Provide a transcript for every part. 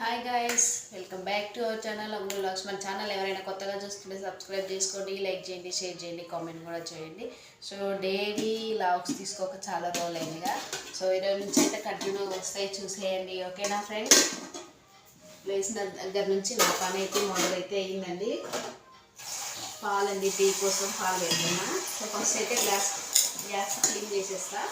Hi guys welcome back to our channel Ammul vlogs మన channel ఎవరైనా కొత్తగా చూస్తుంటే సబ్స్క్రైబ్ చేసుకోండి లైక్ చేయండి షేర్ చేయండి కామెంట్ కూడా చేయండి. సో డైలీ లాగ్స్ తీసుకోక చాలా రోజులు అయిందిగా సో ఈరోజు నుంచి అయితే కంటిన్యూ వస్తాయి చూసేయండి ఓకేనా ఫ్రెండ్స్ వేసిన దగ్గర నుంచి నా పని అయితే మొదలైతే అయిందండి. పాలండి టీ కోసం పాలు పెడుతున్నా సో ఫస్ట్ అయితే గ్యాస్ గ్యాస్ క్లీన్ చేసేస్తా.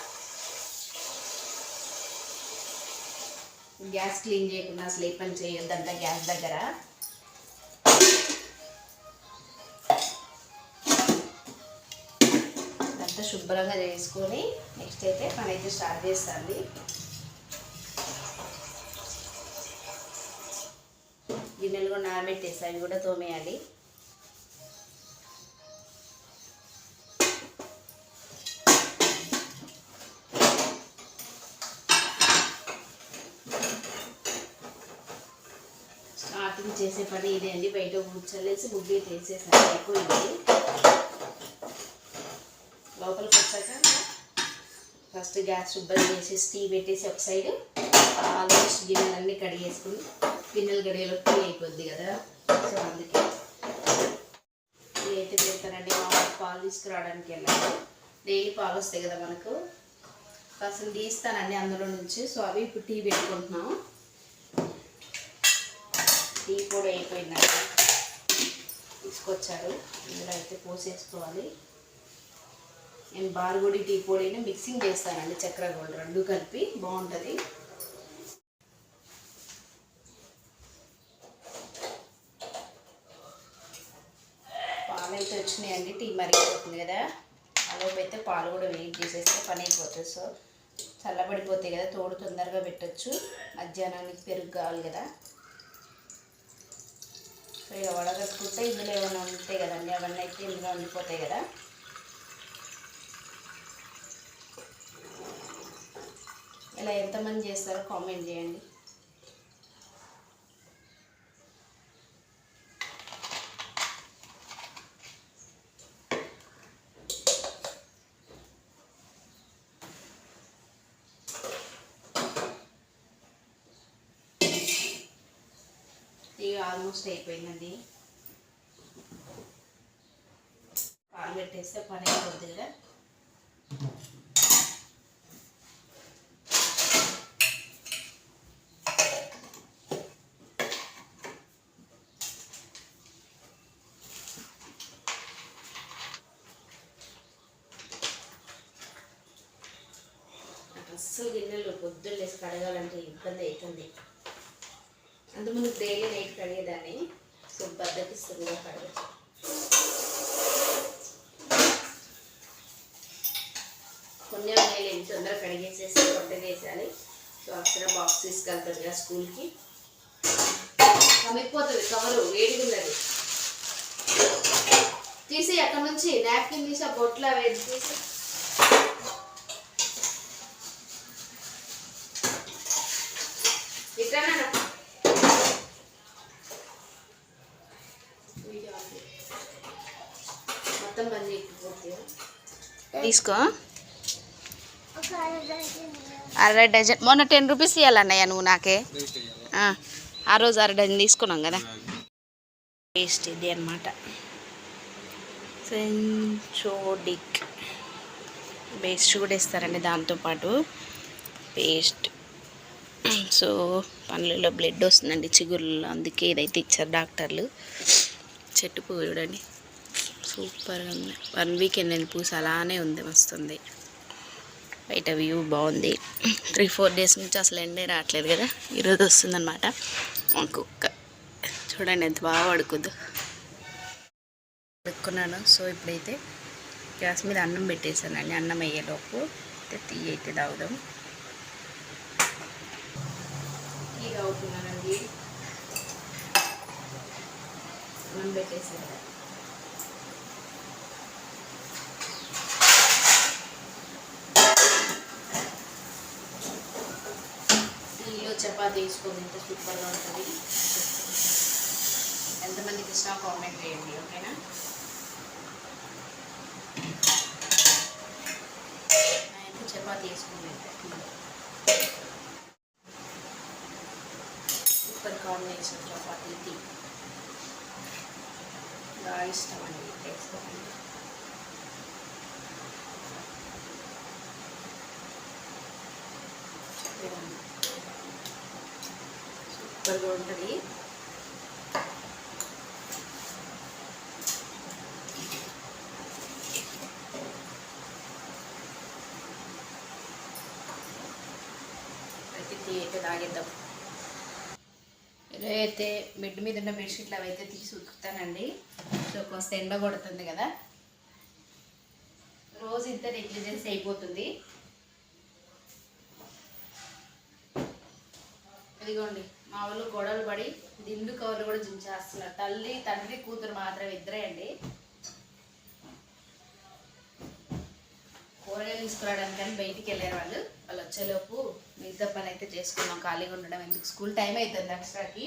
గ్యాస్ క్లీన్ చేయకుండా అసలు ఏ పని చేయొద్దంట గ్యాస్ దగ్గర. అంతా శుభ్రంగా చేసుకొని నెక్స్ట్ అయితే పని అయితే స్టార్ట్ చేస్తుంది. గిన్నెలు కూడా నానబెట్టేసి అవి కూడా తోమేయాలి. చేసే పని ఇదే అండి. బయట కూర్చోలేసి ముగ్గు వేసేసాను. అయిపోయింది లోపలికి వచ్చాక ఫస్ట్ గ్యాస్ శుభ్రం చేసేసి టీ పెట్టేసి ఒక సైడ్ ఆల్మోస్ట్ గిన్నెలన్నీ కడిగేసుకుని గిన్నెలు గడియలో టీ అయిపోద్ది కదా. సో అందుకే టీ అయితే పెడతానండి. మా పాలు తీసుకురావడానికి వెళ్ళాను డైలీ పాలు వస్తాయి కదా మనకు. కాస్త తీస్తానండి అందులో నుంచి. సో అవి ఇప్పుడు టీ పెట్టుకుంటున్నాము టీ అయిపోయిందండి. తీసుకొచ్చారు. ఇందులో అయితే పోసేసుకోవాలి. నేను బార్గొడి టీ పొడిని మిక్సింగ్ చేస్తానండి చక్కెర గోల్డ్ రెండు కలిపి. బాగుంటుంది. పాలు అయితే వచ్చినాయండి. టీ మరిగిపోతుంది కదా. అలోపు అయితే పాలు కూడా వెయిట్ చేసేస్తే పని అయిపోతుంది. సో చల్లబడిపోతాయి కదా తోడు తొందరగా పెట్టచ్చు. మధ్యాహ్నానికి పెరుగు కావాలి కదా. సో ఇక వడగట్టుకుంటే ఇందులో ఏమైనా ఉంటాయి కదండి అవన్నీ అయితే ఇందులో ఉండిపోతాయి కదా. ఇలా ఎంతమంది చేస్తారో కామెంట్ చేయండి. టీ ఆల్మోస్ట్ అయిపోయిందండి. పాలు పెట్టేస్తే పని అయిపోద్ది కదా. అస్సలు గిన్నెలు పొద్దున్న లేసి కడగాలంటే ఇబ్బంది అవుతుంది. అంతకుముందు డైలీ నైట్ కడిగేదాన్ని. సో బద్దకిస్తుంది కూడా కడగచ్చు. కొన్ని ఉన్నాయి తొందరగా కడిగేసేసి వంట వేసాలి సో అక్షర బాక్స్ తీసుకెళ్తుంది కదా స్కూల్కి. కమిపోతుంది కవరు వేడిగా ఉన్నది తీసి అక్కడ నుంచి నాప్కిన్ తీసి ఆ బొట్లు అవి తీసి ఇట్లా మొత్తం బంద్ చేయకపోతే తీసుకో. అర డజన్ మొన్న టెన్ రూపీస్ ఇవ్వాలన్నయ్య నువ్వు నాకే. ఆ, ఆ రోజు అర డజన్ తీసుకున్నాం కదా. పేస్ట్ ఇది అనమాట సెంచోడిక్. పేస్ట్ కూడా ఇస్తారండి దాంతోపాటు పేస్ట్. సో పనులలో బ్లడ్ వస్తుందండి చిగురులో అందుకే ఇదైతే ఇచ్చారు డాక్టర్లు. చెట్టు పువ్వు చూడండి. సూపర్గా ఉంది వన్ వీక్ ఎన్ని పూస అలానే ఉంది వస్తుంది బయట వ్యూ బాగుంది. త్రీ ఫోర్ డేస్ నుంచి అసలు ఎండే రావట్లేదు కదా? ఈరోజు వస్తుందన్నమాట. కుక్క. చూడండి ఎంత బాగా పడుకుద్దు పడుకున్నాను. సో ఇప్పుడైతే గ్యాస్ మీద అన్నం పెట్టేశానండి. అన్నం అయ్యేలోపు అయితే టీ అయితే తాగుదాం. టీ తాగుతున్నానండి. అన్నం పెట్టేసాను చపాతీ వేసుకోండి ఎంత సూపర్గా ఉంటుంది. ఎంతమందికి ఇష్టం కామెంట్ చేయండి ఓకేనా? నేనైతే చపాతీ వేసుకుని సూపర్ కాంబినేషన్ చపాతి బాగా ఇష్టం అండి వేసుకోండి. సూపర్గా ఉంటుంది. అయితే అయితే తాగేద్దాం. ఇలా అయితే బెడ్ మీద ఉన్న బెడ్షీట్లు అవి అయితే తీసి ఉతుకుతానండి. సో కొంత ఎండ కొడుతుంది కదా. రోజు ఇంత నెగ్లిజెన్స్ అయిపోతుంది. ఇదిగోండి. మా వాళ్ళు గొడవలు పడి దిండు కవర్లు కూడా జించేస్తున్నారు తల్లి తండ్రి కూతురు మాత్రం ఇద్దరే అండి. కూరగాయలు తీసుకురావడానికి కానీ బయటికి వెళ్ళారు వాళ్ళు. వాళ్ళు వచ్చేలోపు మిగతా పని అయితే చేసుకున్నాం. ఖాళీగా ఉండడం ఎందుకు? స్కూల్ టైం అవుతుంది అక్షరాకి.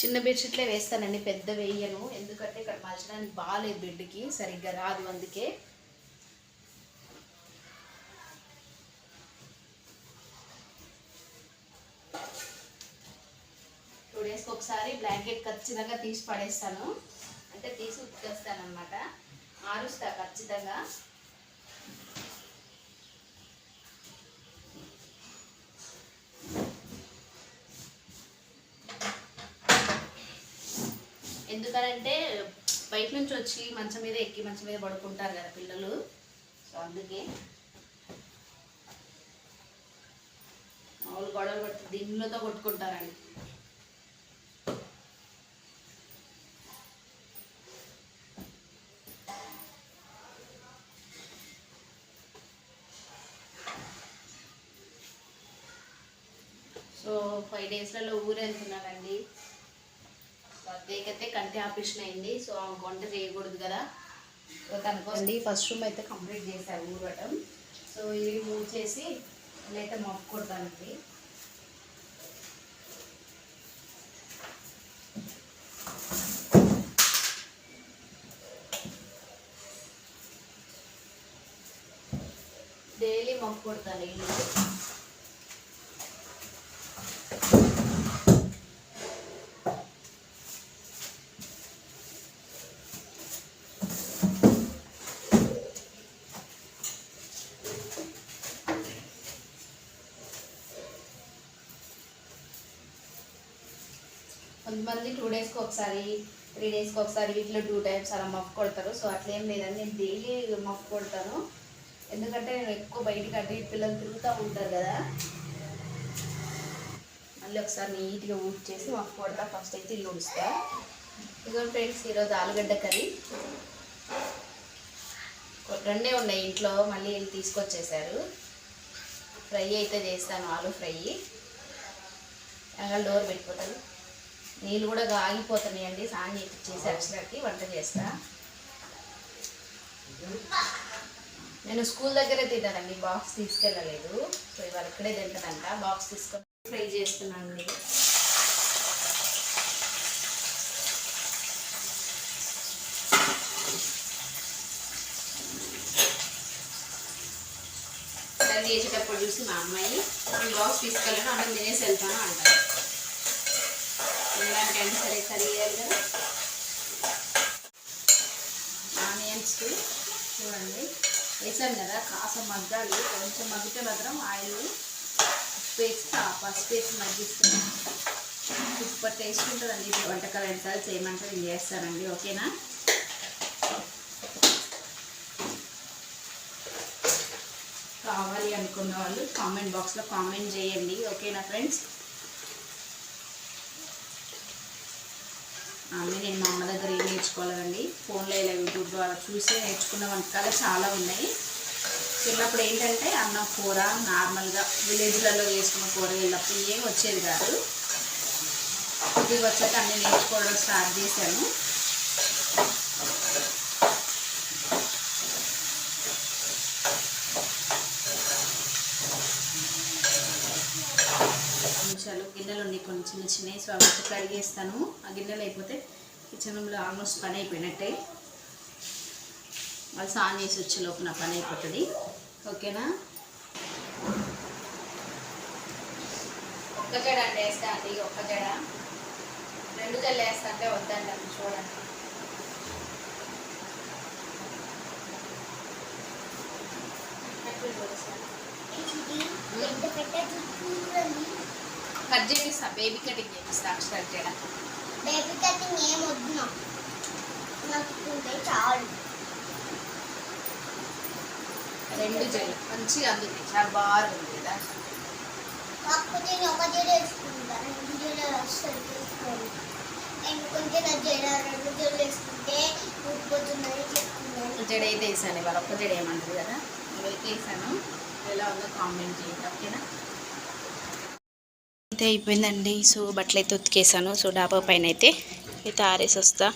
చిన్న బెడ్షీట్లే వేస్తానండి పెద్ద వేయను. ఎందుకంటే ఇక్కడ మలచడానికి బాగాలేదు బెడ్కి సరిగ్గా రాదు అందుకే. టూ డేస్కి ఒకసారి బ్లాంకెట్ ఖచ్చితంగా తీసి పడేస్తాను. అంటే తీసి ఉతికేస్తాను అనమాట ఆరుస్తా ఖచ్చితంగా. ఎందుకంటే బయట నుంచి వచ్చి మంచం మీద ఎక్కి మంచం మీద పడుకుంటారు కదా పిల్లలు. సో అందుకే మామూలు గొడవలు పడుతుంది దీనిలోతో కొట్టుకుంటారండి. సో ఫైవ్ డేస్లలో ఊరు వెళ్తున్నానండి బర్త్డేకైతే కంటి ఆపరేషన్ అయింది. సో ఆమెకు వంట చేయకూడదు కదా. సో తనకోసండి ఫస్ట్ రూమ్ అయితే కంప్లీట్ చేశారు ఊరటం. సో ఇది మూవ్ చేసి అయితే మొక్క కొడతానండి. డైలీ మొక్క కొడతాను ఇల్లు కొంతమంది టూ డేస్కి ఒకసారి త్రీ డేస్కి ఒకసారి వీక్లో టూ టైమ్స్ అలా మఫ్ కొడతారు. సో అట్లా ఏం నేను డైలీ మఫ్ కొడతాను. ఎందుకంటే నేను ఎక్కువ బయటికి అటు పిల్లలు తిరుగుతూ ఉంటారు కదా. మళ్ళీ ఒకసారి నీట్గా ఊడ్ చేసి మఫ్ కొడతా. ఫస్ట్ అయితే ఇల్లు ఉడుస్తా. ఇదిగో ఫ్రెండ్స్ ఈరోజు ఆలుగడ్డ కర్రీ. రెండే ఉన్నాయి ఇంట్లో. మళ్ళీ వీళ్ళు తీసుకొచ్చేసారు. ఫ్రై అయితే చేస్తాను ఆలు ఫ్రై. అలా డోర్ పెట్టిపోతాను. నీళ్ళు కూడా ఆగిపోతున్నాయండి స్నానం చేసి అక్షరాకి వంట చేస్తా. నేను స్కూల్ దగ్గరే తింటానండి బాక్స్ తీసుకెళ్ళలేదు. సో ఇవాళ ఇక్కడే తింటానంట బాక్స్ తీసుకొని ఫ్రై చేస్తున్నానండి కర్రీ చేసేటప్పుడు చూసి మా అమ్మాయి నేను బాక్స్ తీసుకెళ్ళాను అన్నం తినేసి వెళ్తాను అంటాను తినడానికైనా సరే కర్రీ చేయాలి కదా చూడండి. వేసాను కదా కాసం మగ్గాలి. కొంచెం మగ్గితే మాత్రం ఆయిల్ ఉప్పు వేసి పసుపు వేసి మగ్గిస్తాను. సూపర్ టేస్ట్ ఉంటుందండి. ఇది వంటకాలు ఎన్నిసార్లు చేయమంటే నేను చేస్తానండి ఓకేనా? కావాలి అనుకున్న వాళ్ళు కామెంట్ బాక్స్లో కామెంట్ చేయండి. ఓకేనా ఫ్రెండ్స్? అన్నీ నేను మా అమ్మ దగ్గర ఏం నేర్చుకోలేదండి ఫోన్లో ఇలా యూట్యూబ్ ద్వారా చూసి నేర్చుకున్న వంటకాలు చాలా ఉన్నాయి. చిన్నప్పుడు ఏంటంటే అన్నం కూర నార్మల్గా విలేజ్లలో చేసుకున్న కూర వెళ్ళినప్పుడు ఏం వచ్చేది కాదు. ఇది వచ్చాక అన్నీ నేర్చుకోవడం స్టార్ట్ చేశాను. గిన్నెలు ఉన్నాయి. కొన్ని చిన్న చిన్నవి. సో అవి అయితే కడిగేస్తాను ఆ గిన్నెలు అయిపోతే కిచెన్లో ఆల్మోస్ట్ పని అయిపోయినట్టే. వాళ్ళు స్నానం చేసి వచ్చే లోపు నా పని అయిపోతుంది. ఓకేనా? ఒక్క జడ అంటే వేస్తా. అండి ఒక్క జడ. రెండు జడలు వేస్తా అంటే వద్దండి చూడండి. కట్ చేపిస్తా బేబీ కటింగ్ చేపిస్తా అక్షరాలు చేయడం. బేబీ కటింగ్ ఏం వద్దు నాకు. చాలు. రెండు జడలు మంచిగా అందుతాయి చాలా బాగుంది కదా. కాకపోతే నేను ఒక జడ వేసుకుంటాను రెండు జడ అస్సలు వేసుకోను ఎందుకంటే నా జడ రెండు జడలు వేసుకుంటే ఊడిపోతున్నది చెప్తున్నాను. జడ అయితే వేసాను ఇవాళ. ఒక్క జడ ఏమంటారు కదా? ఇవైతే వేసాను. ఎలా ఉందో కామెంట్ చేయండి ఓకేనా? అయితే అయిపోయిందండి. సో బట్టలు అయితే ఉతికేసాను. సో డాబా పైన అయితే అయితే ఆరేసి వస్తా.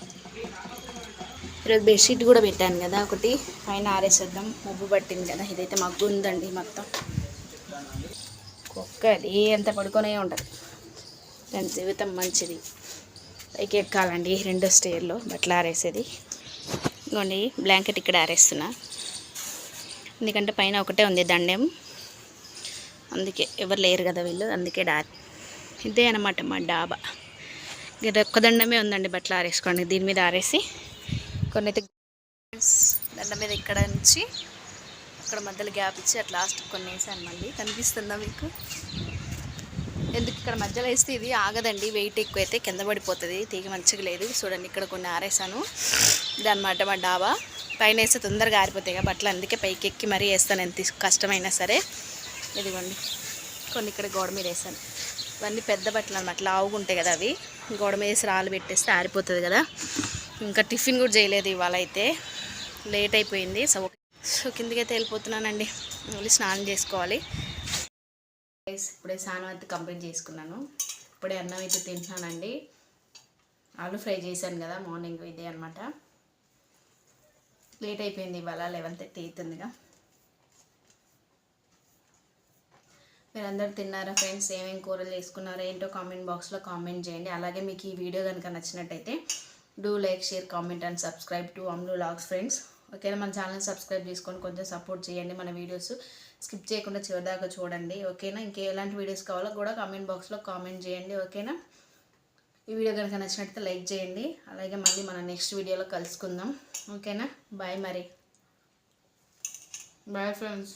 ఈరోజు బెడ్షీట్ కూడా పెట్టాను కదా ఒకటి. పైన ఆరేసేద్దాం. ముగ్గు పట్టింది కదా. ఇదైతే మగ్గు ఉందండి మొత్తం. కుక్క అది ఎంత పడుకొనే ఉంటుంది. దాని జీవితం మంచిది. పైకి ఎక్కాలండి రెండో స్టేర్లో బట్టలు ఆరేసేది. ఇదిగోండి బ్లాంకెట్ ఇక్కడ ఆరేస్తున్నా. ఎందుకంటే పైన ఒకటే ఉంది దండెం. అందుకే ఎవరు లేరు కదా వీళ్ళు. అందుకే డారి ఇదే అనమాట మా డాబా. ఇది ఒక్క దండమే ఉందండి బట్టలు ఆరేసుకోండి. దీని మీద ఆరేసి కొన్ని అయితే దండ మీద ఇక్కడ నుంచి అక్కడ మధ్యలో గ్యాప్ ఇచ్చి అట్లా లాస్ట్ కొన్ని వేసాను మళ్ళీ. కనిపిస్తుందా మీకు? ఎందుకు ఇక్కడ మధ్యలో వేస్తే ఇది ఆగదండి. వెయిట్ ఎక్కువ అయితే కింద పడిపోతుంది. తీగ మంచిగా లేదు. చూడండి ఇక్కడ కొన్ని ఆరేసాను. ఇదన్నమాట మా డాబా. పైన వేస్తే తొందరగా ఆరిపోతాయి కదా బట్టలు. అందుకే పైకి ఎక్కి మరీ వేస్తాను. ఎంత కష్టమైనా సరే. ఇదిగోండి. కొన్ని ఇక్కడ గోడ మీద వేసాను. ఇవన్నీ పెద్ద బట్టలు అనమాట లావుగా ఉంటాయి కదా అవి. గోడ మీద రాళ్ళు పెట్టేస్తే ఆరిపోతుంది కదా. ఇంకా టిఫిన్ కూడా చేయలేదు ఇవాళ అయితే. లేట్ అయిపోయింది. సో సో కిందకైతే వెళ్ళిపోతున్నానండి. మళ్ళీ స్నానం చేసుకోవాలి. ఇప్పుడే స్నానం అయితే కంప్లీట్ చేసుకున్నాను. ఇప్పుడే అన్నం అయితే తింటున్నానండి. ఆలు ఫ్రై చేశాను కదా మార్నింగ్ ఇదే అనమాట లేట్ అయిపోయింది ఇవాళ లెవెన్ థర్టీ అవుతుందిగా. మీరు అందరు తిన్నారా ఫ్రెండ్స్? ఏమేమి కూరలు చేసుకున్నారా? ఏంటో కామెంట్ బాక్స్లో కామెంట్ చేయండి. అలాగే మీకు ఈ వీడియో కనుక నచ్చినట్టయితే do like share comment and subscribe to Amlu vlogs friends ఓకేనా? మన ఛానల్ సబ్స్క్రైబ్ చేసుకొని కొంచెం సపోర్ట్ చేయండి మన వీడియోస్ స్కిప్ చేయకుండా చివరిదాకా చూడండి. ఓకేనా? ఇంకే ఎలాంటి వీడియోస్ కావాలో కూడా కామెంట్ బాక్స్లో కామెంట్ చేయండి. ఓకేనా? ఈ వీడియో కనుక నచ్చినట్లయితే లైక్ చేయండి. అలాగే మళ్ళీ మన నెక్స్ట్ వీడియోలో కలుసుకుందాం. ఓకేనా? బాయ్ మరి. Bye friends